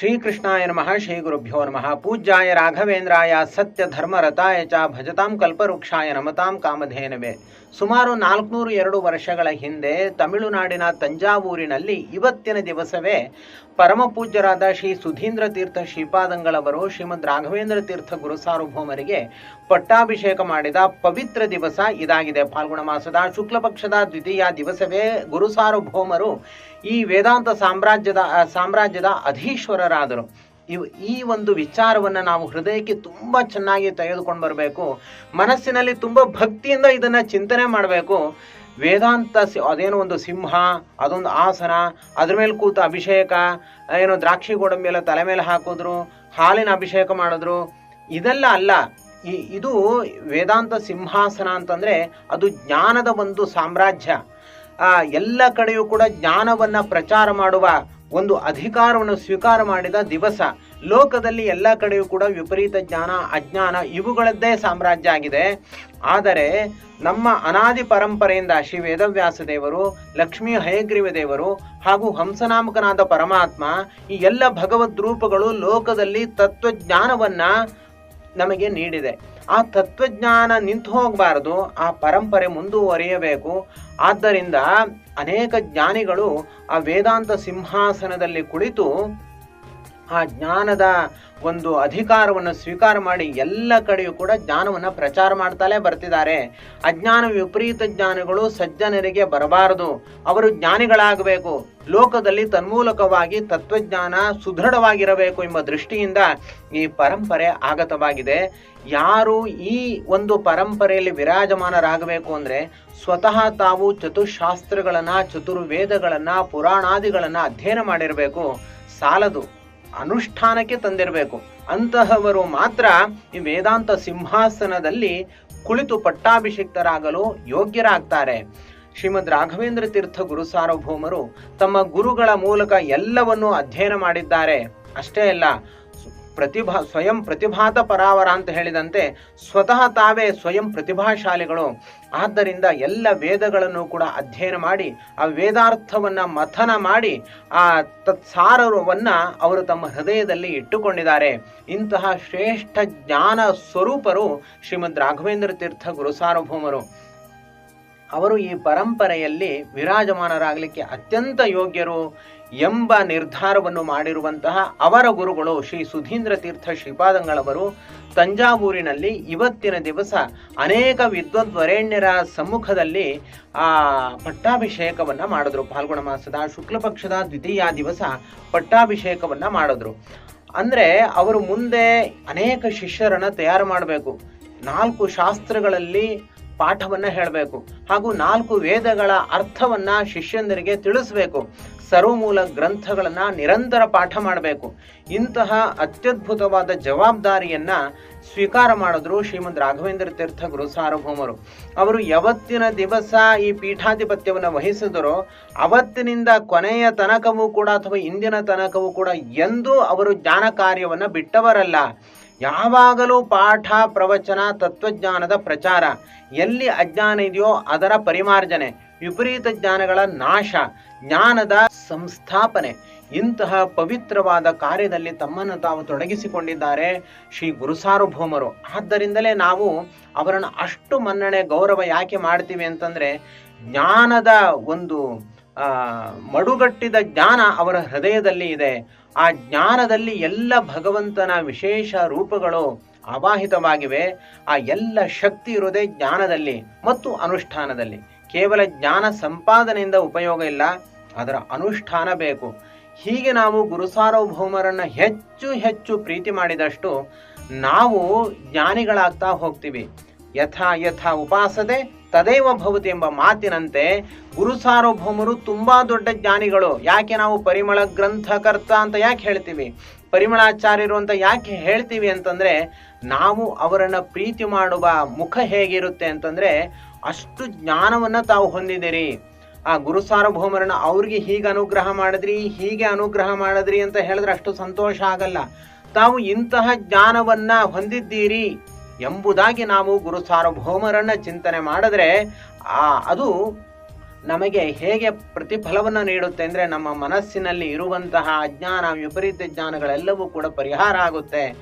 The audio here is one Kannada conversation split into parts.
ಶ್ರೀಕೃಷ್ಣಾಯ ನಮಃ ಶ್ರೀ ಗುರುಭ್ಯೋ ನಮಃ. ಪೂಜ್ಯಾಯ ರಾಘವೇಂದ್ರಾಯ ಸತ್ಯ ಧರ್ಮರತಾಯ ಚ ಭಜತಾಂ ಕಲ್ಪವೃಕ್ಷಾಯ ನಮತಾಂ ಕಾಮಧೇನವೇ. ಸುಮಾರು ನಾಲ್ಕುನೂರು ಎರಡು ವರ್ಷಗಳ ಹಿಂದೆ ತಮಿಳುನಾಡಿನ ತಂಜಾವೂರಿನಲ್ಲಿ ಇವತ್ತಿನ ದಿವಸವೇ ಪರಮ ಪೂಜ್ಯರಾದ ಶ್ರೀ ಸುಧೀಂದ್ರ ತೀರ್ಥ ಶ್ರೀಪಾದಂಗಳವರು ಶ್ರೀಮದ್ ರಾಘವೇಂದ್ರ ತೀರ್ಥ ಗುರುಸಾರ್ವಭೌಮರಿಗೆ ಪಟ್ಟಾಭಿಷೇಕ ಮಾಡಿದ ಪವಿತ್ರ ದಿವಸ ಇದಾಗಿದೆ. ಫಾಲ್ಗುಣ ಮಾಸದ ಶುಕ್ಲಪಕ್ಷದ ದ್ವಿತೀಯ ದಿವಸವೇ ಗುರುಸಾರ್ವಭೌಮರು ಈ ವೇದಾಂತ ಸಾಮ್ರಾಜ್ಯದ ಸಾಮ್ರಾಜ್ಯದ ಅಧೀಶ್ವರರಾದರು. ಇವು, ಈ ಒಂದು ವಿಚಾರವನ್ನು ನಾವು ಹೃದಯಕ್ಕೆ ತುಂಬ ಚೆನ್ನಾಗಿ ತೆಗೆದುಕೊಂಡು ಬರಬೇಕು. ಮನಸ್ಸಿನಲ್ಲಿ ತುಂಬ ಭಕ್ತಿಯಿಂದ ಇದನ್ನು ಚಿಂತನೆ ಮಾಡಬೇಕು. ವೇದಾಂತ ಅದೇನೋ ಒಂದು ಸಿಂಹ, ಅದೊಂದು ಆಸನ, ಅದ್ರ ಮೇಲೆ ಕೂತ ಅಭಿಷೇಕ, ಏನೋ ದ್ರಾಕ್ಷಿ ಗೋಡಂಬಿ ಎಲ್ಲ ತಲೆ ಮೇಲೆ ಹಾಕಿದ್ರು, ಹಾಲಿನ ಅಭಿಷೇಕ ಮಾಡಿದ್ರು. ಇದೆಲ್ಲ ಅಲ್ಲ. ಇದು ವೇದಾಂತ ಸಿಂಹಾಸನ ಅಂತಂದರೆ ಅದು ಜ್ಞಾನದ ಒಂದು ಸಾಮ್ರಾಜ್ಯ. ಆ, ಎಲ್ಲ ಕಡೆಯೂ ಕೂಡ ಜ್ಞಾನವನ್ನ ಪ್ರಚಾರ ಮಾಡುವ ಒಂದು ಅಧಿಕಾರವನ್ನು ಸ್ವೀಕಾರ ಮಾಡಿದ ದಿವಸ ಲೋಕದಲ್ಲಿ ಎಲ್ಲ ಕಡೆಯೂ ಕೂಡ ವಿಪರೀತ ಜ್ಞಾನ ಅಜ್ಞಾನ ಇವುಗಳದ್ದೇ ಸಾಮ್ರಾಜ್ಯ ಆಗಿದೆ. ಆದರೆ ನಮ್ಮ ಅನಾದಿ ಪರಂಪರೆಯಿಂದ ಶ್ರೀ ವೇದವ್ಯಾಸ ದೇವರು ಲಕ್ಷ್ಮೀ ಹಯಗ್ರೀವ ದೇವರು ಹಾಗೂ ಹಂಸನಾಮಕನಾದ ಪರಮಾತ್ಮ ಈ ಎಲ್ಲ ಭಗವದ್ ರೂಪಗಳು ಲೋಕದಲ್ಲಿ ತತ್ವಜ್ಞಾನವನ್ನ ನಮಗೆ ನೀಡಿದೆ. ಆ ತತ್ವಜ್ಞಾನ ನಿಂತು ಹೋಗಬಾರದು, ಆ ಪರಂಪರೆ ಮುಂದುವರಿಯಬೇಕು. ಆದ್ದರಿಂದ ಅನೇಕ ಜ್ಞಾನಿಗಳು ಆ ವೇದಾಂತ ಸಿಂಹಾಸನದಲ್ಲಿ ಕುಳಿತು ಆ ಜ್ಞಾನದ ಒಂದು ಅಧಿಕಾರವನ್ನು ಸ್ವೀಕಾರ ಮಾಡಿ ಎಲ್ಲ ಕಡೆಯೂ ಕೂಡ ಜ್ಞಾನವನ್ನು ಪ್ರಚಾರ ಮಾಡ್ತಾಲೇ ಬರ್ತಿದ್ದಾರೆ. ಅಜ್ಞಾನ ವಿಪರೀತ ಜ್ಞಾನಗಳು ಸಜ್ಜನರಿಗೆ ಬರಬಾರದು. ಅವರು ಜ್ಞಾನಿಗಳಾಗಬೇಕು. ಲೋಕದಲ್ಲಿ ತನ್ಮೂಲಕವಾಗಿ ತತ್ವಜ್ಞಾನ ಸುದೃಢವಾಗಿರಬೇಕು ಎಂಬ ದೃಷ್ಟಿಯಿಂದ ಈ ಪರಂಪರೆ ಆಗತವಾಗಿದೆ. ಯಾರು ಈ ಒಂದು ಪರಂಪರೆಯಲ್ಲಿ ವಿರಾಜಮಾನರಾಗಬೇಕು ಅಂದರೆ ಸ್ವತಃ ತಾವು ಚತುಶಾಸ್ತ್ರಗಳನ್ನು, ಚತುರ್ವೇದಗಳನ್ನು, ಪುರಾಣಾದಿಗಳನ್ನು ಅಧ್ಯಯನ ಮಾಡಿರಬೇಕು. ಸಾಲದು. ಅನುಷ್ಠಾನಕ್ಕೆ ತಂದಿರಬೇಕು. ಅಂತಹವರು ಮಾತ್ರ ಈ ವೇದಾಂತ ಸಿಂಹಾಸನದಲ್ಲಿ ಕುಳಿತು ಪಟ್ಟಾಭಿಷಿಕ್ತರಾಗಲು ಯೋಗ್ಯರಾಗ್ತಾರೆ. ಶ್ರೀಮದ್ ರಾಘವೇಂದ್ರ ತೀರ್ಥ ಗುರು ಸಾರ್ವಭೌಮರು ತಮ್ಮ ಗುರುಗಳ ಮೂಲಕ ಎಲ್ಲವನ್ನೂ ಅಧ್ಯಯನ ಮಾಡಿದ್ದಾರೆ. ಅಷ್ಟೇ ಅಲ್ಲ ಪ್ರತಿಭಾ, ಸ್ವಯಂ ಪ್ರತಿಭಾತ ಪರಾವರ ಅಂತ ಹೇಳಿದಂತೆ ಸ್ವತಃ ತಾವೇ ಸ್ವಯಂ ಪ್ರತಿಭಾಶಾಲಿಗಳು. ಆದ್ದರಿಂದ ಎಲ್ಲ ವೇದಗಳನ್ನು ಕೂಡ ಅಧ್ಯಯನ ಮಾಡಿ, ಆ ವೇದಾರ್ಥವನ್ನು ಮಥನ ಮಾಡಿ, ಆ ತತ್ಸಾರವನ್ನು ಅವರು ತಮ್ಮ ಹೃದಯದಲ್ಲಿ ಇಟ್ಟುಕೊಂಡಿದ್ದಾರೆ. ಇಂತಹ ಶ್ರೇಷ್ಠ ಜ್ಞಾನ ಸ್ವರೂಪರು ಶ್ರೀಮದ್ ರಾಘವೇಂದ್ರ ತೀರ್ಥ ಗುರು ಸಾರ್ವಭೌಮರು ಅವರು ಈ ಪರಂಪರೆಯಲ್ಲಿ ವಿರಾಜಮಾನರಾಗಲಿಕ್ಕೆ ಅತ್ಯಂತ ಯೋಗ್ಯರು ಎಂಬ ನಿರ್ಧಾರವನ್ನು ಮಾಡಿರುವಂತಹ ಅವರ ಗುರುಗಳು ಶ್ರೀ ಸುಧೀಂದ್ರ ತೀರ್ಥ ಶ್ರೀಪಾದಂಗಳವರು ತಂಜಾವೂರಿನಲ್ಲಿ ಇವತ್ತಿನ ದಿವಸ ಅನೇಕ ವಿದ್ವದ್ವರೇಣ್ಯರ ಸಮ್ಮುಖದಲ್ಲಿ ಆ ಪಟ್ಟಾಭಿಷೇಕವನ್ನು ಮಾಡಿದ್ರು. ಫಾಲ್ಗುಣ ಮಾಸದ ಶುಕ್ಲ ಪಕ್ಷದ ದ್ವಿತೀಯ ದಿವಸ ಪಟ್ಟಾಭಿಷೇಕವನ್ನು ಮಾಡಿದ್ರು. ಅಂದರೆ ಅವರು ಮುಂದೆ ಅನೇಕ ಶಿಷ್ಯರನ್ನು ತಯಾರು ಮಾಡಬೇಕು. ನಾಲ್ಕು ಶಾಸ್ತ್ರಗಳಲ್ಲಿ ಪಾಠವನ್ನ ಹೇಳಬೇಕು ಹಾಗೂ ನಾಲ್ಕು ವೇದಗಳ ಅರ್ಥವನ್ನ ಶಿಷ್ಯಂದರಿಗೆ ತಿಳಿಸಬೇಕು. ಸರ್ವಮೂಲ ಗ್ರಂಥಗಳನ್ನ ನಿರಂತರ ಪಾಠ ಮಾಡಬೇಕು. ಇಂತಹ ಅತ್ಯದ್ಭುತವಾದ ಜವಾಬ್ದಾರಿಯನ್ನ ಸ್ವೀಕಾರ ಮಾಡಿದ್ರು ಶ್ರೀಮಂತ ರಾಘವೇಂದ್ರ ತೀರ್ಥ ಗುರು ಸಾರ್ವಭೌಮರು. ಅವರು ಯಾವತ್ತಿನ ದಿವಸ ಈ ಪೀಠಾಧಿಪತ್ಯವನ್ನು ವಹಿಸಿದರೋ ಅವತ್ತಿನಿಂದ ಕೊನೆಯ ತನಕವೂ ಕೂಡ ಅಥವಾ ಇಂದಿನ ತನಕವೂ ಕೂಡ ಎಂದೂ ಅವರು ಜ್ಞಾನ ಕಾರ್ಯವನ್ನ ಬಿಟ್ಟವರಲ್ಲ. ಯಾವಾಗಲೂ ಪಾಠ, ಪ್ರವಚನ, ತತ್ವಜ್ಞಾನದ ಪ್ರಚಾರ. ಎಲ್ಲಿ ಅಜ್ಞಾನ ಇದೆಯೋ ಅದರ ಪರಿಮಾರ್ಜನೆ. ವಿಪರೀತ ಜ್ಞಾನಗಳ ನಾಶ. ಜ್ಞಾನದ ಸಂಸ್ಥಾಪನೆ. ಇಂತಹ ಪವಿತ್ರವಾದ ಕಾರ್ಯದಲ್ಲಿ ತಮ್ಮನ್ನು ತಾವು ತೊಡಗಿಸಿಕೊಂಡಿದ್ದಾರೆ ಶ್ರೀ ಗುರುಸಾರ್ವಭೌಮರು ಆದ್ದರಿಂದಲೇ ನಾವು ಅವರನ್ನು ಅಷ್ಟು ಮನ್ನಣೆ, ಗೌರವ ಯಾಕೆ ಮಾಡ್ತೀವಿ ಅಂತಂದರೆ, ಜ್ಞಾನದ ಒಂದು ಮಡುಗಟ್ಟಿದ ಜ್ಞಾನ ಅವರ ಹೃದಯದಲ್ಲಿ ಇದೆ. ಆ ಜ್ಞಾನದಲ್ಲಿ ಎಲ್ಲ ಭಗವಂತನ ವಿಶೇಷ ರೂಪಗಳು ಅವಾಹಿತವಾಗಿವೆ. ಆ ಎಲ್ಲ ಶಕ್ತಿ ಇರೋದೇ ಜ್ಞಾನದಲ್ಲಿ ಮತ್ತು ಅನುಷ್ಠಾನದಲ್ಲಿ. ಕೇವಲ ಜ್ಞಾನ ಸಂಪಾದನೆಯಿಂದ ಉಪಯೋಗ ಇಲ್ಲ, ಅದರ ಅನುಷ್ಠಾನ ಬೇಕು. ಹೀಗೆ ನಾವು ಗುರುಸಾರ್ವಭೌಮರನ್ನು ಹೆಚ್ಚು ಹೆಚ್ಚು ಪ್ರೀತಿ ಮಾಡಿದಷ್ಟು ನಾವು ಜ್ಞಾನಿಗಳಾಗ್ತಾ ಹೋಗ್ತೀವಿ. ಯಥಾ ಯಥಾ ಉಪಾಸದೆ ತದೇವ ಭವತಿ ಎಂಬ ಮಾತಿನಂತೆ ಗುರು ಸಾರ್ವಭೌಮರು ತುಂಬಾ ದೊಡ್ಡ ಜ್ಞಾನಿಗಳು. ಯಾಕೆ ನಾವು ಪರಿಮಳ ಗ್ರಂಥಕರ್ತ ಅಂತ ಯಾಕೆ ಹೇಳ್ತೀವಿ? ಪರಿಮಳಾಚಾರ್ಯರು ಅಂತ ಯಾಕೆ ಹೇಳ್ತೀವಿ ಅಂತಂದ್ರೆ, ನಾವು ಅವರನ್ನ ಪ್ರೀತಿ ಮಾಡುವ ಮುಖ ಹೇಗಿರುತ್ತೆ ಅಂತಂದ್ರೆ, ಅಷ್ಟು ಜ್ಞಾನವನ್ನ ತಾವು ಹೊಂದಿದಿರಿ ಆ ಗುರು ಸಾರ್ವಭೌಮರನ್ನ ಅವ್ರಿಗೆ ಹೀಗೆ ಅನುಗ್ರಹ ಮಾಡಿದ್ರಿ, ಹೀಗೆ ಅನುಗ್ರಹ ಮಾಡಿದ್ರಿ ಅಂತ ಹೇಳಿದ್ರೆ ಅಷ್ಟು ಸಂತೋಷ ಆಗಲ್ಲ. ತಾವು ಇಂತಹ ಜ್ಞಾನವನ್ನ ಹೊಂದಿದ್ದೀರಿ. ಎಂಬುದಾಗಿ ನಾವು ಗುರು ಸಾರ್ವಭೌಮರನ್ನು ಚಿಂತನೆ ಮಾಡಿದ್ರೆ, ಆ, ಅದು ನಮಗೆ ಹೇಗೆ ಪ್ರತಿಫಲವನ್ನು ನೀಡುತ್ತೆ ಅಂದರೆ ನಮ್ಮ ಮನಸ್ಸಿನಲ್ಲಿ ಇರುವಂತಹ ಅಜ್ಞಾನ, ವಿಪರೀತ ಜ್ಞಾನಗಳೆಲ್ಲವೂ ಕೂಡ ಪರಿಹಾರ ಆಗುತ್ತೆ.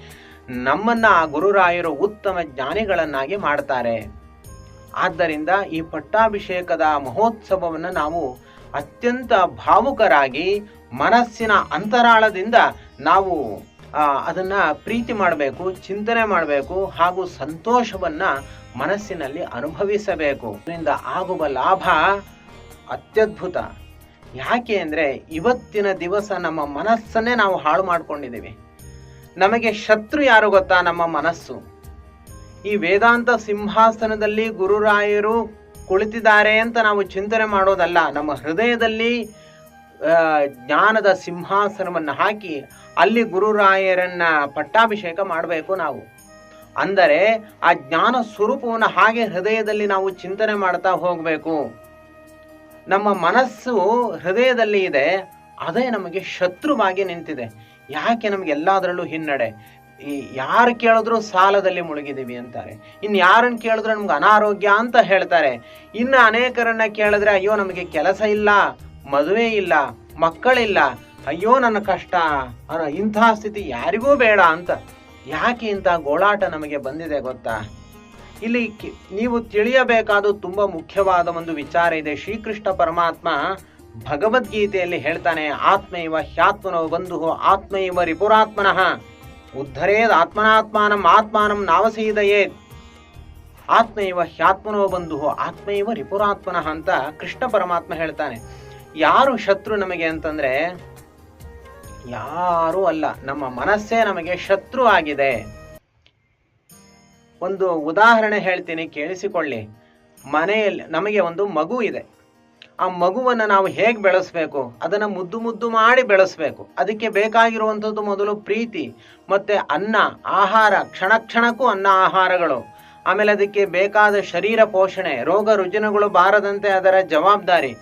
ನಮ್ಮನ್ನು ಆ ಗುರುರಾಯರು ಉತ್ತಮ ಜ್ಞಾನಿಗಳನ್ನಾಗಿ ಮಾಡ್ತಾರೆ. ಆದ್ದರಿಂದ ಈ ಪಟ್ಟಾಭಿಷೇಕದ ಮಹೋತ್ಸವವನ್ನು ನಾವು ಅತ್ಯಂತ ಭಾವುಕರಾಗಿ ಮನಸ್ಸಿನ ಅಂತರಾಳದಿಂದ ನಾವು ಅದನ್ನ ಪ್ರೀತಿ ಮಾಡಬೇಕು, ಚಿಂತನೆ ಮಾಡಬೇಕು ಹಾಗೂ ಸಂತೋಷವನ್ನ ಮನಸ್ಸಿನಲ್ಲಿ ಅನುಭವಿಸಬೇಕು. ಇದರಿಂದ ಆಗುವ ಲಾಭ ಅತ್ಯದ್ಭುತ. ಯಾಕೆ ಅಂದರೆ ಇವತ್ತಿನ ದಿವಸ ನಮ್ಮ ಮನಸ್ಸನ್ನೇ ನಾವು ಹಾಳು ಮಾಡಿಕೊಂಡಿದ್ದೀವಿ. ನಮಗೆ ಶತ್ರು ಯಾರು ಗೊತ್ತಾ? ನಮ್ಮ ಮನಸ್ಸು. ಈ ವೇದಾಂತ ಸಿಂಹಾಸನದಲ್ಲಿ ಗುರುರಾಯರು ಕುಳಿತಿದ್ದಾರೆ ಅಂತ ನಾವು ಚಿಂತನೆ ಮಾಡೋದಲ್ಲ, ನಮ್ಮ ಹೃದಯದಲ್ಲಿ ಜ್ಞಾನದ ಸಿಂಹಾಸನವನ್ನು ಹಾಕಿ ಅಲ್ಲಿ ಗುರುರಾಯರನ್ನ ಪಟ್ಟಾಭಿಷೇಕ ಮಾಡಬೇಕು ನಾವು. ಅಂದರೆ ಆ ಜ್ಞಾನ ಸ್ವರೂಪವನ್ನು ಹಾಗೆ ಹೃದಯದಲ್ಲಿ ನಾವು ಚಿಂತನೆ ಮಾಡ್ತಾ ಹೋಗಬೇಕು. ನಮ್ಮ ಮನಸ್ಸು ಹೃದಯದಲ್ಲಿ ಇದೆ, ಅದೇ ನಮಗೆ ಶತ್ರುವಾಗಿ ನಿಂತಿದೆ. ಯಾಕೆ ನಮ್ಗೆ ಎಲ್ಲದರಲ್ಲೂ ಹಿನ್ನಡೆ? ಈ ಯಾರು ಕೇಳಿದ್ರು ಸಾಲದಲ್ಲಿ ಮುಳುಗಿದೀವಿ ಅಂತಾರೆ. ಇನ್ನು ಯಾರನ್ನ ಕೇಳಿದ್ರು ನಮ್ಗೆ ಅನಾರೋಗ್ಯ ಅಂತ ಹೇಳ್ತಾರೆ. ಇನ್ನು ಅನೇಕರನ್ನ ಕೇಳಿದ್ರೆ, ಅಯ್ಯೋ, ನಮಗೆ ಕೆಲಸ ಇಲ್ಲ, ಮದುವೆ ಇಲ್ಲ, ಮಕ್ಕಳಿಲ್ಲ ಅಯ್ಯೋ ನನ್ನ ಕಷ್ಟ ಅನ್ನೋ ಇಂಥ ಸ್ಥಿತಿ ಯಾರಿಗೂ ಬೇಡ ಅಂತ ಯಾಕೆ ಇಂಥ ಗೋಳಾಟ ನಮಗೆ ಬಂದಿದೆ ಗೊತ್ತಾ? ಇಲ್ಲಿ ನೀವು ತಿಳಿಯಬೇಕಾದ ತುಂಬ ಮುಖ್ಯವಾದ ಒಂದು ವಿಚಾರ ಇದೆ. ಶ್ರೀಕೃಷ್ಣ ಪರಮಾತ್ಮ ಭಗವದ್ಗೀತೆಯಲ್ಲಿ ಹೇಳ್ತಾನೆ, ಆತ್ಮೈವ ಹ್ಯಾತ್ಮನೋ ಬಂಧು ಆತ್ಮೈವ ರಿಪುರಾತ್ಮನಃ, ಉದ್ಧರೇದ್ ಆತ್ಮನಾತ್ಮಾನಂ ಆತ್ಮಾನಂ ನಾವಸೀದಯೇತ್. ಆತ್ಮೈವ ಹ್ಯಾತ್ಮನೋ ಬಂಧು ಆತ್ಮೈವ ರಿಪುರಾತ್ಮನಃ ಅಂತ ಕೃಷ್ಣ ಪರಮಾತ್ಮ ಹೇಳ್ತಾನೆ. ಯಾರು ಶತ್ರು ನಮಗೆ ಅಂತಂದ್ರೆ ಯಾರೂ ಅಲ್ಲ, ನಮ್ಮ ಮನಸ್ಸೇ ನಮಗೆ ಶತ್ರು ಆಗಿದೆ. ಒಂದು ಉದಾಹರಣೆ ಹೇಳ್ತೀನಿ, ಕೇಳಿಸಿಕೊಳ್ಳಿ. ಮನೆಯಲ್ಲಿ ನಮಗೆ ಒಂದು ಮಗು ಇದೆ. ಆ ಮಗುವನ್ನು ನಾವು ಹೇಗೆ ಬೆಳೆಸಬೇಕು? ಅದನ್ನು ಮುದ್ದು ಮುದ್ದು ಮಾಡಿ ಬೆಳೆಸಬೇಕು. ಅದಕ್ಕೆ ಬೇಕಾಗಿರುವಂಥದ್ದು ಮೊದಲು ಪ್ರೀತಿ, ಮತ್ತು ಅನ್ನ, ಆಹಾರ, ಕ್ಷಣ ಕ್ಷಣಕ್ಕೂ ಅನ್ನ ಆಹಾರಗಳು. ಆಮೇಲೆ ಅದಕ್ಕೆ ಬೇಕಾದ ಶರೀರ ಪೋಷಣೆ, ರೋಗ ರುಜಿನಗಳು ಬಾರದಂತೆ ಅದರ ಜವಾಬ್ದಾರಿ.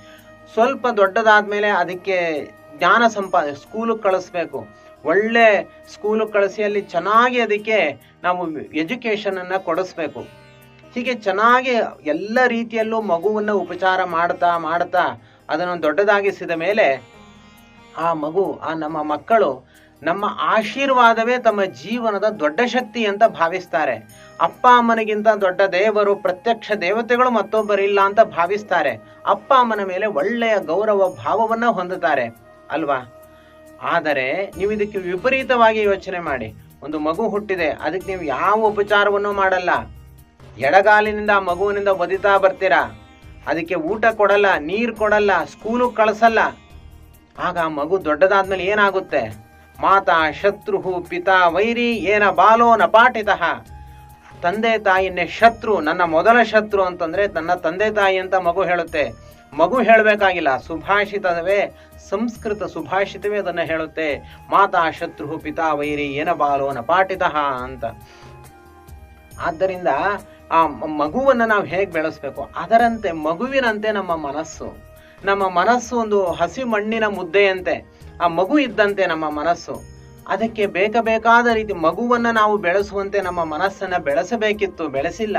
ಸ್ವಲ್ಪ ದೊಡ್ಡದಾದ ಮೇಲೆ ಅದಕ್ಕೆ ಜ್ಞಾನ ಸಂಪಾದ ಸ್ಕೂಲಿಗೆ ಕಳಿಸ್ಬೇಕು. ಒಳ್ಳೆ ಸ್ಕೂಲಿಗೆ ಕಳಿಸಿ ಅಲ್ಲಿ ಚೆನ್ನಾಗಿ ಅದಕ್ಕೆ ನಾವು ಎಜುಕೇಷನನ್ನು ಕೊಡಿಸ್ಬೇಕು. ಹೀಗೆ ಚೆನ್ನಾಗಿ ಎಲ್ಲ ರೀತಿಯಲ್ಲೂ ಮಗುವನ್ನು ಉಪಚಾರ ಮಾಡ್ತಾ ಮಾಡ್ತಾ ಅದನ್ನು ದೊಡ್ಡದಾಗಿಸಿದ ಮೇಲೆ ಆ ಮಗು, ಆ ನಮ್ಮ ಮಕ್ಕಳು ನಮ್ಮ ಆಶೀರ್ವಾದವೇ ತಮ್ಮ ಜೀವನದ ದೊಡ್ಡ ಶಕ್ತಿ ಅಂತ ಭಾವಿಸ್ತಾರೆ. ಅಪ್ಪ ಅಮ್ಮನಿಗಿಂತ ದೊಡ್ಡ ದೇವರು, ಪ್ರತ್ಯಕ್ಷ ದೇವತೆಗಳು ಮತ್ತೊಬ್ಬರಿಲ್ಲ ಅಂತ ಭಾವಿಸ್ತಾರೆ. ಅಪ್ಪ ಅಮ್ಮನ ಮೇಲೆ ಒಳ್ಳೆಯ ಗೌರವ, ಭಾವವನ್ನು ಹೊಂದುತ್ತಾರೆ. ಅಲ್ವಾ? ಆದರೆ ನೀವು ಇದಕ್ಕೆ ವಿಪರೀತವಾಗಿ ಯೋಚನೆ ಮಾಡಿ. ಒಂದು ಮಗು ಹುಟ್ಟಿದೆ, ಅದಕ್ಕೆ ನೀವು ಯಾವ ಉಪಚಾರವನ್ನು ಮಾಡಲ್ಲ. ಎಡಗಾಲಿನಿಂದ ಮಗುವಿನಿಂದ ಒದಿತಾ ಬರ್ತೀರಾ? ಅದಕ್ಕೆ ಊಟ ಕೊಡಲ್ಲ, ನೀರು ಕೊಡಲ್ಲ, ಸ್ಕೂಲು ಕಳಿಸಲ್ಲ. ಆಗ ಆ ಮಗು ದೊಡ್ಡದಾದ್ಮೇಲೆ ಏನಾಗುತ್ತೆ? ಮಾತಾ ಶತ್ರು ಪಿತಾ ವೈರಿ ಏನ ಬಾಲೋ ನಪಾಟಿತಃ ತಂದೆ ತಾಯಿನೇ ಶತ್ರು, ನನ್ನ ಮೊದಲ ಶತ್ರು ಅಂತಂದ್ರೆ ನನ್ನ ತಂದೆ ತಾಯಿ ಅಂತ ಮಗು ಹೇಳುತ್ತೆ. ಮಗು ಹೇಳಬೇಕಾಗಿಲ್ಲ, ಸುಭಾಷಿತವೇ, ಸಂಸ್ಕೃತ ಸುಭಾಷಿತವೇ ಅದನ್ನು ಹೇಳುತ್ತೆ. ಮಾತಾ ಶತ್ರು ಪಿತಾ ವೈರಿ ಏನ ಬಾಲೋನ ಪಾಠಿತಃ ಅಂತ. ಆದ್ದರಿಂದ ಆ ಮಗುವನ್ನು ಮಗುವನ್ನ ನಾವು ಹೇಗೆ ಬೆಳೆಸ್ಬೇಕು? ಅದರಂತೆ ಮಗುವಿನಂತೆ ನಮ್ಮ ಮನಸ್ಸು. ನಮ್ಮ ಮನಸ್ಸು ಒಂದು ಹಸಿ ಮಣ್ಣಿನ ಮುದ್ದೆಯಂತೆ. ಆ ಮಗು ಇದ್ದಂತೆ ನಮ್ಮ ಮನಸ್ಸು. ಅದಕ್ಕೆ ಬೇಕಾದ ರೀತಿ ಮಗುವನ್ನು ನಾವು ಬೆಳೆಸುವಂತೆ ನಮ್ಮ ಮನಸ್ಸನ್ನು ಬೆಳೆಸಬೇಕಿತ್ತು, ಬೆಳೆಸಿಲ್ಲ.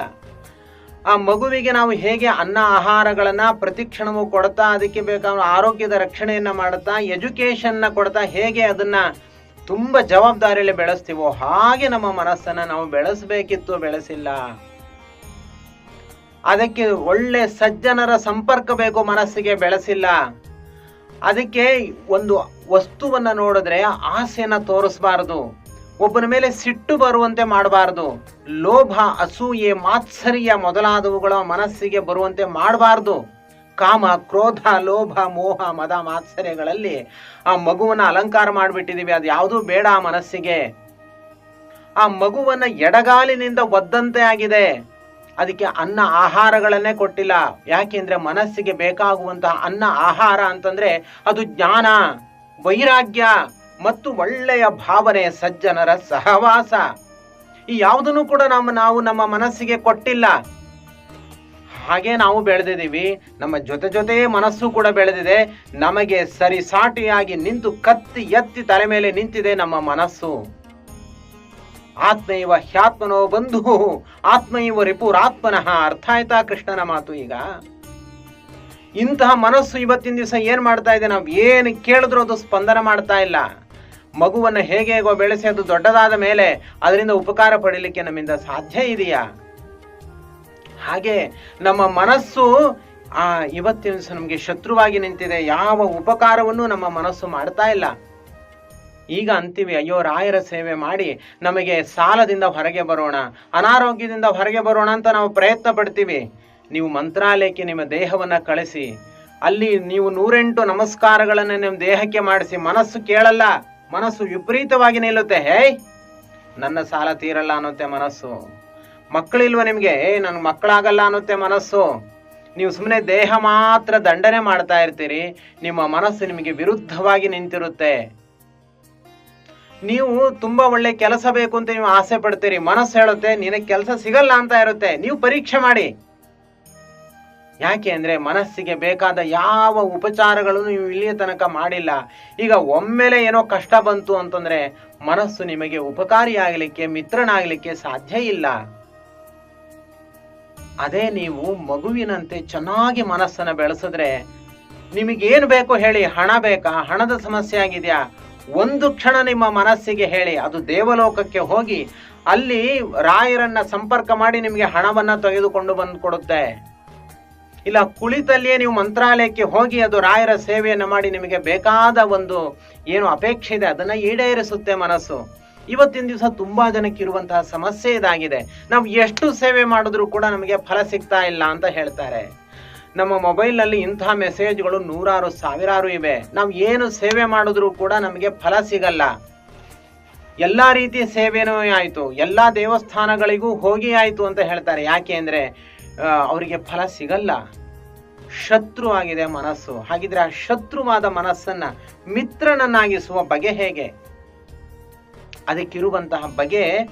ಆ ಮಗುವಿಗೆ ನಾವು ಹೇಗೆ ಅನ್ನ ಆಹಾರಗಳನ್ನು ಪ್ರತಿಕ್ಷಣವೂ ಕೊಡ್ತಾ, ಅದಕ್ಕೆ ಬೇಕಾದ ಆರೋಗ್ಯದ ರಕ್ಷಣೆಯನ್ನು ಮಾಡುತ್ತಾ ಎಜುಕೇಷನ್ನ ಕೊಡ್ತಾ ಹೇಗೆ ಅದನ್ನು ತುಂಬ ಜವಾಬ್ದಾರಿಯಲ್ಲಿ ಬೆಳೆಸ್ತೀವೋ ಹಾಗೆ ನಮ್ಮ ಮನಸ್ಸನ್ನು ನಾವು ಬೆಳೆಸಬೇಕಿತ್ತು, ಬೆಳೆಸಿಲ್ಲ. ಅದಕ್ಕೆ ಒಳ್ಳೆ ಸಜ್ಜನರ ಸಂಪರ್ಕ ಬೇಕು ಮನಸ್ಸಿಗೆ, ಬೆಳೆಸಿಲ್ಲ. ಅದಕ್ಕೆ ಒಂದು ವಸ್ತುವನ್ನ ನೋಡಿದ್ರೆ ಆಸೆಯನ್ನ ತೋರಿಸಬಾರದು. ಒಬ್ಬನ ಮೇಲೆ ಸಿಟ್ಟು ಬರುವಂತೆ ಮಾಡಬಾರದು. ಲೋಭ, ಅಸೂಯೆ, ಮಾತ್ಸರ್ಯ ಮೊದಲಾದವುಗಳ ಮನಸ್ಸಿಗೆ ಬರುವಂತೆ ಮಾಡಬಾರದು. ಕಾಮ, ಕ್ರೋಧ, ಲೋಭ, ಮೋಹ, ಮದ, ಮಾತ್ಸರ್ಯಗಳಲ್ಲಿ ಆ ಮಗುವನ್ನ ಅಲಂಕಾರ ಮಾಡಿಬಿಟ್ಟಿದ್ದೀವಿ ಅದು ಯಾವುದೂ ಬೇಡ ಆ ಮನಸ್ಸಿಗೆ. ಆ ಮಗುವನ್ನ ಎಡಗಾಲಿನಿಂದ ಒದ್ದಂತೆ ಆಗಿದೆ. ಅದಕ್ಕೆ ಅನ್ನ ಆಹಾರಗಳನ್ನೇ ಕೊಟ್ಟಿಲ್ಲ. ಯಾಕೆಂದ್ರೆ ಮನಸ್ಸಿಗೆ ಬೇಕಾಗುವಂತಹ ಅನ್ನ ಆಹಾರ ಅಂತಂದ್ರೆ ಅದು ಜ್ಞಾನ. ವೈರಾಗ್ಯ ಮತ್ತು ಒಳ್ಳೆಯ ಭಾವನೆ ಸಜ್ಜನರ ಸಹವಾಸ. ಈ ಯಾವುದನ್ನು ಕೂಡ ನಮ್ಮ ನಾವು ನಮ್ಮ ಮನಸ್ಸಿಗೆ ಕೊಟ್ಟಿಲ್ಲ. ಹಾಗೆ ನಾವು ಬೆಳೆದಿದ್ದೀವಿ. ನಮ್ಮ ಜೊತೆ ಜೊತೆ ಮನಸ್ಸು ಕೂಡ ಬೆಳೆದಿದೆ. ನಮಗೆ ಸರಿಸಾಟಿಯಾಗಿ ನಿಂತು ಕತ್ತಿ ಎತ್ತಿ ತಲೆ ಮೇಲೆ ನಿಂತಿದೆ ನಮ್ಮ ಮನಸ್ಸು. ಆತ್ಮೈವ ಹ್ಯಾತ್ಮನೋ ಬಂಧು. ಆತ್ಮೈವ ರಿಪುರಾತ್ಮನಃ. ಅರ್ಥ ಆಯ್ತಾ ಕೃಷ್ಣನ ಮಾತು ಈಗ? ಇಂತಹ ಮನಸ್ಸು ಇವತ್ತಿನ ದಿವಸ ಏನು ಮಾಡ್ತಾ ಇದೆ? ನಾವು ಏನು ಕೇಳಿದ್ರು ಅದು ಸ್ಪಂದನ ಮಾಡ್ತಾ ಇಲ್ಲ. ಮಗುವನ್ನು ಹೇಗೆ ಹೇಗೋ ಬೆಳೆಸಿ ಅದು ದೊಡ್ಡದಾದ ಮೇಲೆ ಅದರಿಂದ ಉಪಕಾರ ಪಡೀಲಿಕ್ಕೆ ನಮ್ಮಿಂದ ಸಾಧ್ಯ ಇದೆಯಾ? ಹಾಗೆ ನಮ್ಮ ಮನಸ್ಸು, ಆ, ಇವತ್ತಿನ ದಿವಸ ನಮಗೆ ಶತ್ರುವಾಗಿ ನಿಂತಿದೆ. ಯಾವ ಉಪಕಾರವನ್ನು ನಮ್ಮ ಮನಸ್ಸು ಮಾಡ್ತಾ ಇಲ್ಲ. ಈಗ ಅಂತೀವಿ, ಅಯ್ಯೋ, ರಾಯರ ಸೇವೆ ಮಾಡಿ ನಮಗೆ ಸಾಲದಿಂದ ಹೊರಗೆ ಬರೋಣ, ಅನಾರೋಗ್ಯದಿಂದ ಹೊರಗೆ ಬರೋಣ ಅಂತ ನಾವು ಪ್ರಯತ್ನ ಪಡ್ತೀವಿ. ನೀವು ಮಂತ್ರಾಲಯಕ್ಕೆ ನಿಮ್ಮ ದೇಹವನ್ನ ಕಳಿಸಿ, ಅಲ್ಲಿ ನೀವು ನೂರೆಂಟು ನಮಸ್ಕಾರಗಳನ್ನು ನಿಮ್ಮ ದೇಹಕ್ಕೆ ಮಾಡಿಸಿ, ಮನಸ್ಸು ಕೇಳಲ್ಲ, ಮನಸ್ಸು ವಿಪರೀತವಾಗಿ ನಿಲ್ಲುತ್ತೆ, ಹೇ? ನನ್ನ ಸಾಲ ತೀರಲ್ಲ ಅನ್ನುತ್ತೆ ಮನಸ್ಸು. ಮಕ್ಕಳಿಲ್ವ ನಿಮಗೆ? ಏ ನನ್ಗೆ ಮಕ್ಕಳಾಗಲ್ಲ ಅನ್ನುತ್ತೆ ಮನಸ್ಸು. ನೀವು ಸುಮ್ಮನೆ ದೇಹ ಮಾತ್ರ ದಂಡನೆ ಮಾಡ್ತಾ ಇರ್ತೀರಿ, ನಿಮ್ಮ ಮನಸ್ಸು ನಿಮಗೆ ವಿರುದ್ಧವಾಗಿ ನಿಂತಿರುತ್ತೆ. ನೀವು ತುಂಬಾ ಒಳ್ಳೆ ಕೆಲಸ ಬೇಕು ಅಂತ ನೀವು ಆಸೆ ಪಡ್ತೀರಿ, ಮನಸ್ಸು ಹೇಳುತ್ತೆ, ನಿನಗೆ ಕೆಲಸ ಸಿಗಲ್ಲ ಅಂತ ಇರುತ್ತೆ, ನೀವು ಪರೀಕ್ಷೆ ಮಾಡಿ. ಯಾಕೆ ಅಂದರೆ ಮನಸ್ಸಿಗೆ ಬೇಕಾದ ಯಾವ ಉಪಚಾರಗಳನ್ನು ನೀವು ಇಲ್ಲಿಯ ತನಕ ಮಾಡಿಲ್ಲ. ಈಗ ಒಮ್ಮೆಲೆ ಏನೋ ಕಷ್ಟ ಬಂತು ಅಂತಂದರೆ ಮನಸ್ಸು ನಿಮಗೆ ಉಪಕಾರಿಯಾಗಲಿಕ್ಕೆ ಮಿತ್ರನಾಗಲಿಕ್ಕೆ ಸಾಧ್ಯ ಇಲ್ಲ. ಅದೇ ನೀವು ಮಗುವಿನಂತೆ ಚೆನ್ನಾಗಿ ಮನಸ್ಸನ್ನು ಬೆಳೆಸಿದ್ರೆ ನಿಮಗೇನು ಬೇಕು ಹೇಳಿ, ಹಣ ಬೇಕಾ? ಹಣದ ಸಮಸ್ಯೆ ಆಗಿದೆಯಾ? ಒಂದು ಕ್ಷಣ ನಿಮ್ಮ ಮನಸ್ಸಿಗೆ ಹೇಳಿ, ಅದು ದೇವಲೋಕಕ್ಕೆ ಹೋಗಿ ಅಲ್ಲಿ ರಾಯರನ್ನ ಸಂಪರ್ಕ ಮಾಡಿ ನಿಮಗೆ ಹಣವನ್ನು ತೆಗೆದುಕೊಂಡು ಬಂದು ಕೊಡುತ್ತೆ. ಇಲ್ಲ ಕುಳಿತಲ್ಲಿಯೇ ನೀವು ಮಂತ್ರಾಲಯಕ್ಕೆ ಹೋಗಿ ಅದು ರಾಯರ ಸೇವೆಯನ್ನು ಮಾಡಿ ನಿಮಗೆ ಬೇಕಾದ ಒಂದು ಏನು ಅಪೇಕ್ಷೆ ಇದೆ, ಅದನ್ನು ಈಡೇರಿಸುತ್ತೆ ಮನಸ್ಸು. ಇವತ್ತಿನ ದಿವಸ ತುಂಬಾ ಜನಕ್ಕೆ ಇರುವಂತಹ ಸಮಸ್ಯೆ ಇದಾಗಿದೆ. ನಾವು ಎಷ್ಟು ಸೇವೆ ಮಾಡಿದ್ರು ಕೂಡ ನಮಗೆ ಫಲ ಸಿಗ್ತಾ ಇಲ್ಲ ಅಂತ ಹೇಳ್ತಾರೆ. ನಮ್ಮ ಮೊಬೈಲ್ನಲ್ಲಿ ಇಂಥ ಮೆಸೇಜ್ಗಳು ನೂರಾರು, ಸಾವಿರಾರು ಇವೆ. ನಾವು ಏನು ಸೇವೆ ಮಾಡಿದ್ರು ಕೂಡ ನಮಗೆ ಫಲ ಸಿಗಲ್ಲ. ಎಲ್ಲ ರೀತಿಯ ಸೇವೆನೂ ಆಯಿತು. ಎಲ್ಲ ದೇವಸ್ಥಾನಗಳಿಗೂ ಹೋಗಿ ಆಯಿತು ಅಂತ ಹೇಳ್ತಾರೆ. ಯಾಕೆ ಅಂದ್ರೆ ಅವರಿಗೆ ಫಲ ಸಿಗಲ್ಲ. ಶತ್ರು ಆಗಿದೆ ಮನಸ್ಸು. ಹಾಗಿದ್ರೆ ಆ ಶತ್ರುವಾದ ಮನಸ್ಸನ್ನ ಮಿತ್ರನನ್ನಾಗಿಸುವ ಬಗೆ ಹೇಗೆ? ಅದಕ್ಕಿರುವಂತಹ ಬಗೆ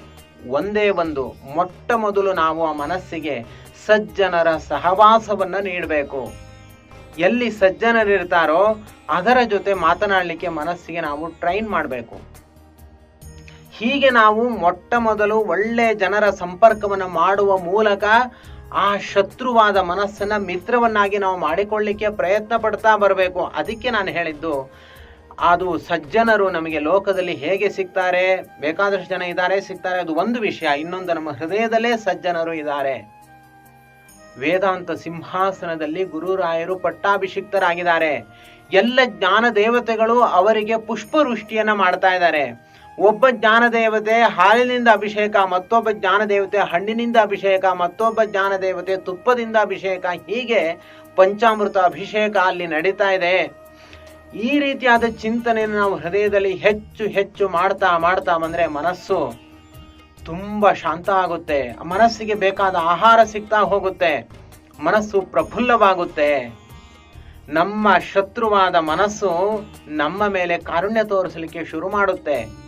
ಒಂದೇ ಒಂದು. ಮೊಟ್ಟ ಮೊದಲು ನಾವು ಆ ಮನಸ್ಸಿಗೆ ಸಜ್ಜನರ ಸಹವಾಸವನ್ನು ನೀಡಬೇಕು. ಎಲ್ಲಿ ಸಜ್ಜನರಿರ್ತಾರೋ ಅದರ ಜೊತೆ ಮಾತನಾಡಲಿಕ್ಕೆ ಮನಸ್ಸಿಗೆ ನಾವು ಟ್ರೈನ್ ಮಾಡಬೇಕು. ಹೀಗೆ ನಾವು ಮೊಟ್ಟ ಮೊದಲು ಒಳ್ಳೆ ಜನರ ಸಂಪರ್ಕವನ್ನು ಮಾಡುವ ಮೂಲಕ ಆ ಶತ್ರುವಾದ ಮನಸ್ಸನ್ನ ಮಿತ್ರವನ್ನಾಗಿ ನಾವು ಮಾಡಿಕೊಳ್ಳಿಕ್ಕೆ ಪ್ರಯತ್ನ ಪಡ್ತಾ ಬರಬೇಕು. ಅದಕ್ಕೆ ನಾನು ಹೇಳಿದ್ದು, ಅದು ಸಜ್ಜನರು ನಮಗೆ ಲೋಕದಲ್ಲಿ ಹೇಗೆ ಸಿಗ್ತಾರೆ, ಬೇಕಾದಷ್ಟು ಜನ ಇದ್ದಾರೆ, ಸಿಗ್ತಾರೆ, ಅದು ಒಂದು ವಿಷಯ. ಇನ್ನೊಂದು ನಮ್ಮ ಹೃದಯದಲ್ಲೇ ಸಜ್ಜನರು ಇದ್ದಾರೆ. ವೇದಾಂತ ಸಿಂಹಾಸನದಲ್ಲಿ ಗುರುರಾಯರು ಪಟ್ಟಾಭಿಷಿಕ್ತರಾಗಿದ್ದಾರೆ. ಎಲ್ಲ ಜ್ಞಾನ ದೇವತೆಗಳು ಅವರಿಗೆ ಪುಷ್ಪವೃಷ್ಟಿಯನ್ನ ಮಾಡ್ತಾ ಇದ್ದಾರೆ. ಒಬ್ಬ ಜ್ಞಾನ ದೇವತೆ ಹಾಲಿನಿಂದ ಅಭಿಷೇಕ, ಮತ್ತೊಬ್ಬ ಜ್ಞಾನ ದೇವತೆ ಹಣ್ಣಿನಿಂದ ಅಭಿಷೇಕ, ಮತ್ತೊಬ್ಬ ಜ್ಞಾನ ದೇವತೆ ತುಪ್ಪದಿಂದ ಅಭಿಷೇಕ, ಹೀಗೆ ಪಂಚಾಮೃತ ಅಭಿಷೇಕ ಅಲ್ಲಿ ನಡೀತಾ ಇದೆ. ಈ ರೀತಿಯಾದ ಚಿಂತನೆಯನ್ನು ನಾವು ಹೃದಯದಲ್ಲಿ ಹೆಚ್ಚು ಹೆಚ್ಚು ಮಾಡ್ತಾ ಮಾಡ್ತಾ ಬಂದ್ರೆ ಮನಸ್ಸು ತುಂಬ ಶಾಂತ ಆಗುತ್ತೆ. ಮನಸ್ಸಿಗೆ ಬೇಕಾದ ಆಹಾರ ಸಿಗ್ತಾ ಹೋಗುತ್ತೆ. ಮನಸ್ಸು ಪ್ರಫುಲ್ಲವಾಗುತ್ತೆ. ನಮ್ಮ ಶತ್ರುವಾದ ಮನಸ್ಸು ನಮ್ಮ ಮೇಲೆ ಕಾರುಣ್ಯ ತೋರಿಸಲಿಕ್ಕೆ ಶುರು ಮಾಡುತ್ತೆ.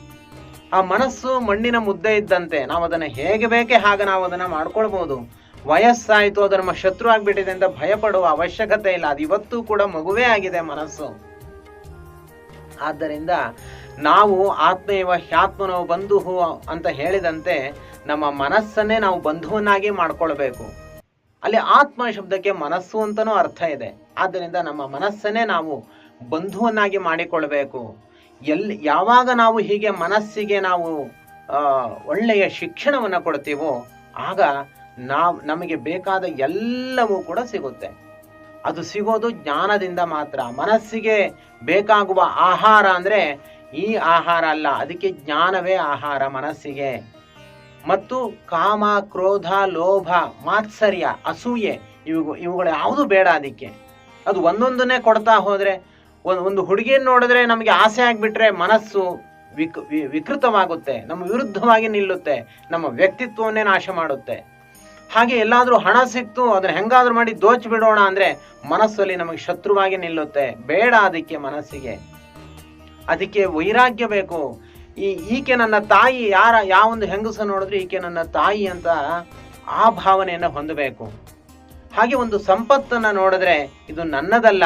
ಆ ಮನಸ್ಸು ಮಣ್ಣಿನ ಮುದ್ದೆ ಇದ್ದಂತೆ ನಾವು ಅದನ್ನು ಹೇಗೆ ಬೇಕೆ ಹಾಗೆ ನಾವು ಅದನ್ನು ಮಾಡ್ಕೊಳ್ಬೋದು. ವಯಸ್ಸಾಯಿತು, ಅದು ನಮ್ಮ ಶತ್ರು ಆಗಿಬಿಟ್ಟಿದೆ ಅಂತ ಭಯಪಡುವ ಅವಶ್ಯಕತೆ ಇಲ್ಲ. ಅದು ಇವತ್ತು ಕೂಡ ಮಗುವೇ ಆಗಿದೆ ಮನಸ್ಸು. ಆದ್ದರಿಂದ ನಾವು ಆತ್ಮೇವ ಹ್ಯಾತ್ಮನೋ ಬಂಧು ಅಂತ ಹೇಳಿದಂತೆ ನಮ್ಮ ಮನಸ್ಸನ್ನೇ ನಾವು ಬಂಧುವನ್ನಾಗಿ ಮಾಡ್ಕೊಳ್ಬೇಕು. ಅಲ್ಲಿ ಆತ್ಮ ಶಬ್ದಕ್ಕೆ ಮನಸ್ಸು ಅಂತನೂ ಅರ್ಥ ಇದೆ. ಆದ್ದರಿಂದ ನಮ್ಮ ಮನಸ್ಸನ್ನೇ ನಾವು ಬಂಧುವನ್ನಾಗಿ ಮಾಡಿಕೊಳ್ಬೇಕು. ಎಲ್ಲಿ ಯಾವಾಗ ನಾವು ಹೀಗೆ ಮನಸ್ಸಿಗೆ ನಾವು ಒಳ್ಳೆಯ ಶಿಕ್ಷಣವನ್ನು ಕೊಡ್ತೀವೋ, ಆಗ ನಾವು, ನಮಗೆ ಬೇಕಾದ ಎಲ್ಲವೂ ಕೂಡ ಸಿಗುತ್ತೆ. ಅದು ಸಿಗೋದು ಜ್ಞಾನದಿಂದ ಮಾತ್ರ. ಮನಸ್ಸಿಗೆ ಬೇಕಾಗುವ ಆಹಾರ ಅಂದರೆ ಈ ಆಹಾರ ಅಲ್ಲ, ಅದಕ್ಕೆ ಜ್ಞಾನವೇ ಆಹಾರ ಮನಸ್ಸಿಗೆ. ಮತ್ತು ಕಾಮ, ಕ್ರೋಧ, ಲೋಭ, ಮಾತ್ಸರ್ಯ, ಅಸೂಯೆ, ಇವು, ಇವುಗಳು ಯಾವುದು ಬೇಡ ಅದಕ್ಕೆ. ಅದು ಒಂದೊಂದನ್ನೇ ಕೊಡ್ತಾ ಹೋದ್ರೆ ಒಂದು ಒಂದು ಹುಡುಗಿಯನ್ನು ನೋಡಿದ್ರೆ ನಮಗೆ ಆಸೆ ಆಗಿಬಿಟ್ರೆ ಮನಸ್ಸು ವಿಕ್ ವಿಕೃತವಾಗುತ್ತೆ, ನಮ್ಮ ವಿರುದ್ಧವಾಗಿ ನಿಲ್ಲುತ್ತೆ, ನಮ್ಮ ವ್ಯಕ್ತಿತ್ವವನ್ನೇ ನಾಶ ಮಾಡುತ್ತೆ. ಹಾಗೆ ಎಲ್ಲಾದರೂ ಹಣ ಸಿಕ್ತು, ಅದನ್ನ ಹೆಂಗಾದ್ರೂ ಮಾಡಿ ದೋಚಿ ಬಿಡೋಣ ಅಂದ್ರೆ ಮನಸ್ಸಲ್ಲಿ ನಮಗೆ ಶತ್ರುವಾಗಿ ನಿಲ್ಲುತ್ತೆ, ಬೇಡ ಅದಕ್ಕೆ ಮನಸ್ಸಿಗೆ. ಅದಕ್ಕೆ ವೈರಾಗ್ಯ ಬೇಕು. ಈ ಈಕೆ ನನ್ನ ತಾಯಿ, ಯಾರ, ಯಾವೊಂದು ಹೆಂಗಸ ನೋಡಿದ್ರೆ ಈಕೆ ನನ್ನ ತಾಯಿ ಅಂತ ಆ ಭಾವನೆಯನ್ನು ಹೊಂದಬೇಕು. ಹಾಗೆ ಒಂದು ಸಂಪತ್ತನ್ನು ನೋಡಿದ್ರೆ ಇದು ನನ್ನದಲ್ಲ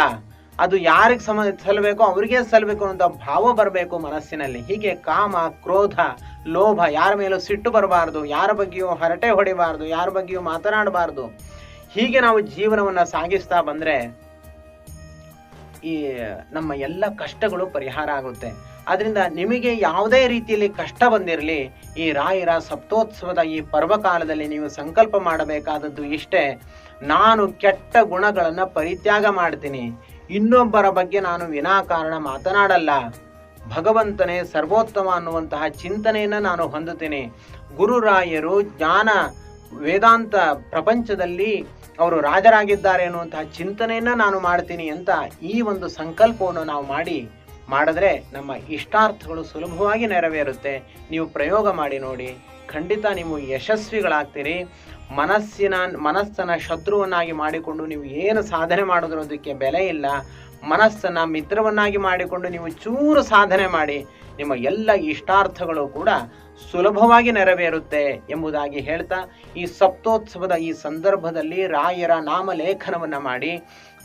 ಅದು ಯಾರಿಗೆ ಸಮ ಸಲ್ಲಬೇಕೋ ಅವ್ರಿಗೆ ಸಲ್ಲಬೇಕು ಅಂತ ಭಾವ ಬರಬೇಕು ಮನಸ್ಸಿನಲ್ಲಿ. ಹೀಗೆ ಕಾಮ, ಕ್ರೋಧ, ಲೋಭ ಯಾರ ಮೇಲೂ ಸಿಟ್ಟು ಬರಬಾರ್ದು, ಯಾರ ಬಗ್ಗೆಯೂ ಹರಟೆ ಹೊಡಿಬಾರ್ದು, ಯಾರ ಬಗ್ಗೆಯೂ ಮಾತನಾಡಬಾರ್ದು. ಹೀಗೆ ನಾವು ಜೀವನವನ್ನ ಸಾಗಿಸ್ತಾ ಬಂದರೆ ಈ ನಮ್ಮ ಎಲ್ಲ ಕಷ್ಟಗಳು ಪರಿಹಾರ ಆಗುತ್ತೆ. ಅದರಿಂದ ನಿಮಗೆ ಯಾವುದೇ ರೀತಿಯಲ್ಲಿ ಕಷ್ಟ ಬಂದಿರಲಿ, ಈ ರಾಯರ ಸಪ್ತೋತ್ಸವದ ಈ ಪರ್ವಕಾಲದಲ್ಲಿ ನೀವು ಸಂಕಲ್ಪ ಮಾಡಬೇಕಾದದ್ದು ಇಷ್ಟೇ. ನಾನು ಕೆಟ್ಟ ಗುಣಗಳನ್ನು ಪರಿತ್ಯಾಗ ಮಾಡ್ತೀನಿ. ಇನ್ನೊಬ್ಬರ ಬಗ್ಗೆ ನಾನು ವಿನಾಕಾರಣ ಮಾತನಾಡಲ್ಲ. ಭಗವಂತನೇ ಸರ್ವೋತ್ತಮ ಅನ್ನುವಂತಹ ಚಿಂತನೆಯನ್ನು ನಾನು ಹೊಂದುತ್ತೇನೆ. ಗುರುರಾಯರು ಜ್ಞಾನ ವೇದಾಂತ ಪ್ರಪಂಚದಲ್ಲಿ ಅವರು ರಾಜರಾಗಿದ್ದಾರೆ ಅನ್ನುವಂತಹ ಚಿಂತನೆಯನ್ನು ನಾನು ಮಾಡ್ತೀನಿ ಅಂತ ಈ ಒಂದು ಸಂಕಲ್ಪವನ್ನು ನಾವು ಮಾಡಿ ಮಾಡಿದ್ರೆ ನಮ್ಮ ಇಷ್ಟಾರ್ಥಗಳು ಸುಲಭವಾಗಿ ನೆರವೇರುತ್ತೆ. ನೀವು ಪ್ರಯೋಗ ಮಾಡಿ ನೋಡಿ. ಖಂಡಿತ ನೀವು ಯಶಸ್ವಿಗಳಾಗ್ತೀರಿ. ಮನಸ್ಸಿನ, ಮನಸ್ಸನ್ನ ಶತ್ರುವನ್ನಾಗಿ ಮಾಡಿಕೊಂಡು ನೀವು ಏನು ಸಾಧನೆ ಮಾಡೋದ್ರೋದಕ್ಕೆ ಬೆಲೆ ಇಲ್ಲ. ಮನಸ್ಸನ್ನ ಮಿತ್ರವನ್ನಾಗಿ ಮಾಡಿಕೊಂಡು ನೀವು ಚೂರು ಸಾಧನೆ ಮಾಡಿ, ನಿಮ್ಮ ಎಲ್ಲ ಇಷ್ಟಾರ್ಥಗಳು ಕೂಡ ಸುಲಭವಾಗಿ ನೆರವೇರುತ್ತೆ ಎಂಬುದಾಗಿ ಹೇಳ್ತಾ ಈ ಸಪ್ತೋತ್ಸವದ ಈ ಸಂದರ್ಭದಲ್ಲಿ ರಾಯರ ನಾಮಲೇಖನವನ್ನು ಮಾಡಿ.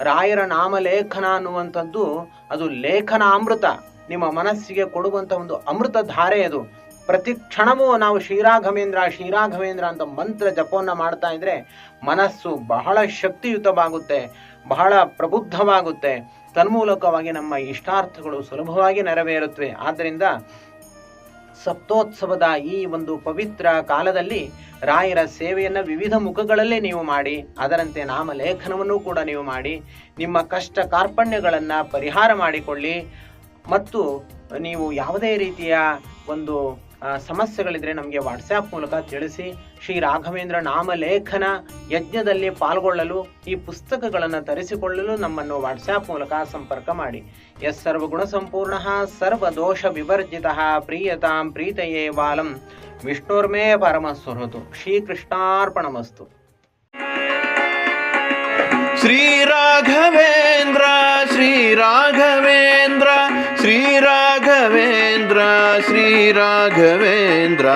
ರಾಯರ ನಾಮಲೇಖನ ಅನ್ನುವಂಥದ್ದು ಅದು ಲೇಖನ ಅಮೃತ ನಿಮ್ಮ ಮನಸ್ಸಿಗೆ ಕೊಡುವಂಥ ಒಂದು ಅಮೃತ ಧಾರೆ ಅದು. ಪ್ರತಿ ಕ್ಷಣವೂ ನಾವು ಶ್ರೀರಾಘವೇಂದ್ರ ಶ್ರೀರಾಘವೇಂದ್ರ ಅಂತ ಮಂತ್ರ ಜಪವನ್ನು ಮಾಡ್ತಾ ಇದ್ರೆ ಮನಸ್ಸು ಬಹಳ ಶಕ್ತಿಯುತವಾಗುತ್ತೆ, ಬಹಳ ಪ್ರಬುದ್ಧವಾಗುತ್ತೆ. ತನ್ಮೂಲಕವಾಗಿ ನಮ್ಮ ಇಷ್ಟಾರ್ಥಗಳು ಸುಲಭವಾಗಿ ನೆರವೇರುತ್ತವೆ. ಆದ್ದರಿಂದ ಸಪ್ತೋತ್ಸವದ ಈ ಒಂದು ಪವಿತ್ರ ಕಾಲದಲ್ಲಿ ರಾಯರ ಸೇವೆಯನ್ನು ವಿವಿಧ ಮುಖಗಳಲ್ಲೇ ನೀವು ಮಾಡಿ, ಅದರಂತೆ ನಾಮಲೇಖನವನ್ನು ಕೂಡ ನೀವು ಮಾಡಿ, ನಿಮ್ಮ ಕಷ್ಟ ಕಾರ್ಪಣ್ಯಗಳನ್ನು ಪರಿಹಾರ ಮಾಡಿಕೊಳ್ಳಿ, ಮತ್ತು ನೀವು ಯಾವುದೇ ರೀತಿಯ ಒಂದು ಸಮಸ್ಯೆಗಳಿದ್ರೆ ನಮಗೆ ವಾಟ್ಸ್ಆ್ಯಪ್ ಮೂಲಕ ತಿಳಿಸಿ ಶ್ರೀ ರಾಘವೇಂದ್ರ ನಾಮಲೇಖನ ಯಜ್ಞದಲ್ಲಿ ಪಾಲ್ಗೊಳ್ಳಲು, ಈ ಪುಸ್ತಕಗಳನ್ನು ತರಿಸಿಕೊಳ್ಳಲು ನಮ್ಮನ್ನು ವಾಟ್ಸ್ಆ್ಯಪ್ ಮೂಲಕ ಸಂಪರ್ಕ ಮಾಡಿ. ಎಸ್ ಸರ್ವಗುಣ ಸಂಪೂರ್ಣ ಸರ್ವದೋಷ ವಿವರ್ಜಿತ ಪ್ರಿಯತಾಂ ಪ್ರೀತಯೇ ವಾಲಂ ವಿಷ್ಣುರ್ಮೇ ಪರಮಸ್ವರತು. ಶ್ರೀಕೃಷ್ಣಾರ್ಪಣಮಸ್ತು. ಶ್ರೀ ರಾಘವೇಂದ್ರ ಶ್ರೀ ರಾಘವೇಂದ್ರ. श्रीराघवेन्द्र श्रीराघवेन्द्र